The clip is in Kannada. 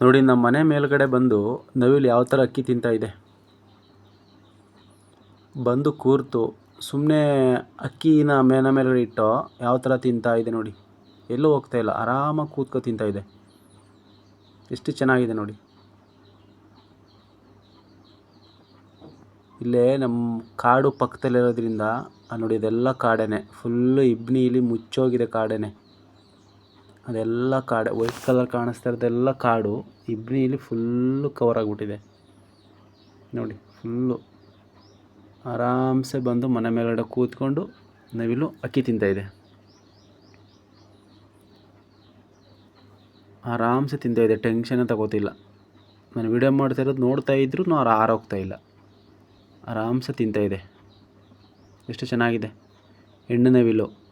ನೋಡಿ, ನಮ್ಮ ಮನೆ ಮೇಲ್ಗಡೆ ಬಂದು ನವಿಲು ಯಾವ ಥರ ಅಕ್ಕಿ ತಿಂತಾ ಇದೆ. ಬಂದು ಕೂರ್ತು ಸುಮ್ಮನೆ ಅಕ್ಕಿನ ಮೇನ ಮೇಲ್ಗಡೆ ಇಟ್ಟು ಯಾವ ಥರ ತಿಂತಾ ಇದೆ ನೋಡಿ. ಎಲ್ಲೂ ಹೋಗ್ತಾ ಇಲ್ಲ, ಆರಾಮಾಗಿ ಕೂತ್ಕೊ ತಿಂತಾ ಇದೆ. ಎಷ್ಟು ಚೆನ್ನಾಗಿದೆ ನೋಡಿ. ಇಲ್ಲೇ ನಮ್ಮ ಕಾಡು ಪಕ್ಕದಲ್ಲಿರೋದ್ರಿಂದ ನೋಡಿ, ಇದೆಲ್ಲ ಕಾಡೇನೆ. ಫುಲ್ಲು ಇಬ್ನಿಲಿ ಮುಚ್ಚೋಗಿದೆ ಕಾಡೇನೆ. ಅದೆಲ್ಲ ಕಾಡು ವೈಟ್ ಕಲರ್ ಕಾಣಿಸ್ತಾ ಇರೋದೆಲ್ಲ ಕಾಡು. ಇಬ್ನಿಲಿ ಫುಲ್ಲು ಕವರ್ ಆಗಿಬಿಟ್ಟಿದೆ. ನೋಡಿ ಫುಲ್ಲು ಆರಾಮ್ಸೆ ಬಂದು ಮನೆ ಮೇಲ್ಗಡೆ ಕೂತ್ಕೊಂಡು ನವಿಲು ಅಕ್ಕಿ ತಿಂತಾಯಿದೆ ಆರಾಮ್ಸೆ ತಿಂತಾಯಿದೆ ಟೆನ್ಷನ್ ತಗೋತಿಲ್ಲ. ನಾನು ವಿಡಿಯೋ ಮಾಡ್ತಾ ಇರೋದು ನೋಡ್ತಾ ಇದ್ರು ಅವ್ರು ಆರೋಗ್ತಾ ಇಲ್ಲ. ಆರಾಮ್ಸೆ ತಿಂತಾಯಿದೆ ಎಷ್ಟು ಚೆನ್ನಾಗಿದೆ. ಹೆಣ್ಣು ನವಿಲು.